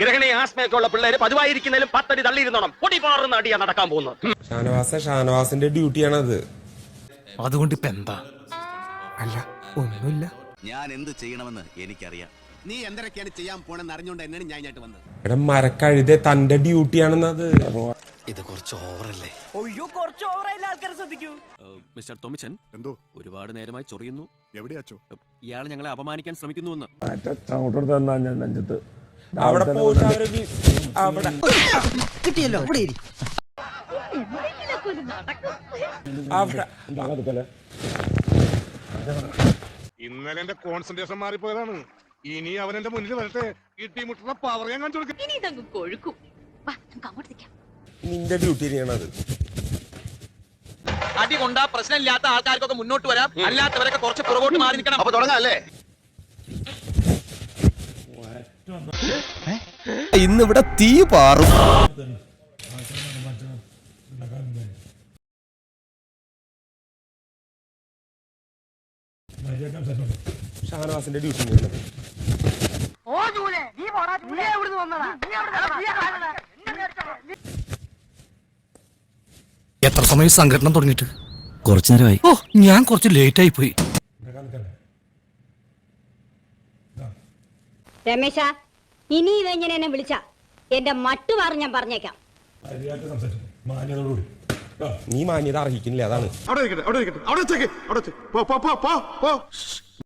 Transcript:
ഗ്രഹണി ആസ്മയൊക്കെ ഉള്ള പിള്ളേര് പതിവായിരിക്കുന്നതിലും പത്തടി തള്ളിയിരുന്നോണം. പൊടിപാറുന്ന അടിയാ നടക്കാൻ പോകുന്നത്. ഷാനവാസ ഷാനവാസിന്റെ ഡ്യൂട്ടിയാണത്. അതുകൊണ്ട് ഇപ്പൊ എന്താ? അല്ല ഒന്നുമില്ല. ഞാൻ എന്ത് ചെയ്യണമെന്ന് എനിക്കറിയാം. നീ എന്തൊക്കെയാണ് ചെയ്യാൻ പോണെന്ന് അറിഞ്ഞുകൊണ്ട് എന്നാണ് ഞാൻ ഇങ്ങോട്ട് വന്നത്. എടാ മരക്കഴുത തന്റെ ഡ്യൂട്ടിയാണെന്നത്. ഇത് കുറച്ച് ഓവറല്ലേ? മിസ്റ്റർ തോമിച്ചൻ എന്തോ? ഒരുപാട് നേരമായി ചൊറിയുന്നു. എവിടെയാച്ചോ ഇയാൾ ഞങ്ങളെ അപമാനിക്കാൻ ശ്രമിക്കുന്നുവെന്ന്. അവിടെ പോയിട്ട് അവരെ അവിടെ ഇന്നലെ എന്റെ കോൺസെൻട്രേഷൻ മാറിപ്പോയതാണ്. ഇനി അവൻ എന്റെ മുന്നിൽ വരട്ടെ. ഇട്ടിമുട്ടുള്ള പവർ ഞാൻ കാണിച്ചു കൊടുക്കും. ഇനി ഇതങ്ങ് കൊഴുക്കും. വാ നമുക്ക് അങ്ങോട്ട് നിൽക്കാം നിന്റെ ഡ്യൂട്ടി ചെയ്യണത് അടി കൊണ്ടാ പ്രശ്നമില്ലാത്ത ആൾക്കാർക്കൊക്കെ മുന്നോട്ട് വരാം. അല്ലാത്തവരൊക്കെ കുറച്ച് പുറകോട്ട് മാറി നിൽക്കണം. അപ്പൊ തുടങ്ങാല്ലേ ഇന്നിവിടെ തീ പാറും. ഷാനവാസിന്റെ ചെയ്യുന്നത് എത്ര സമയം സംഘടന തുടങ്ങിയിട്ട്? കുറച്ചു നേരമായി. ഓ ഞാൻ കുറച്ച് ലേറ്റ് ആയി പോയി. രമേശ ഇനി ഇവങ്ങനെ എന്നെ വിളിച്ച. എന്റെ മട്ടുമാറി ഞാൻ പറഞ്ഞേക്കാം. നീ മാന്യത അർഹിക്കുന്നില്ല? അതാണ്. അവിടെ അവിടെ അവിടെ വെച്ചേക്ക് അവിടെ വെച്ച് പോ പോ പോ പോ പോ.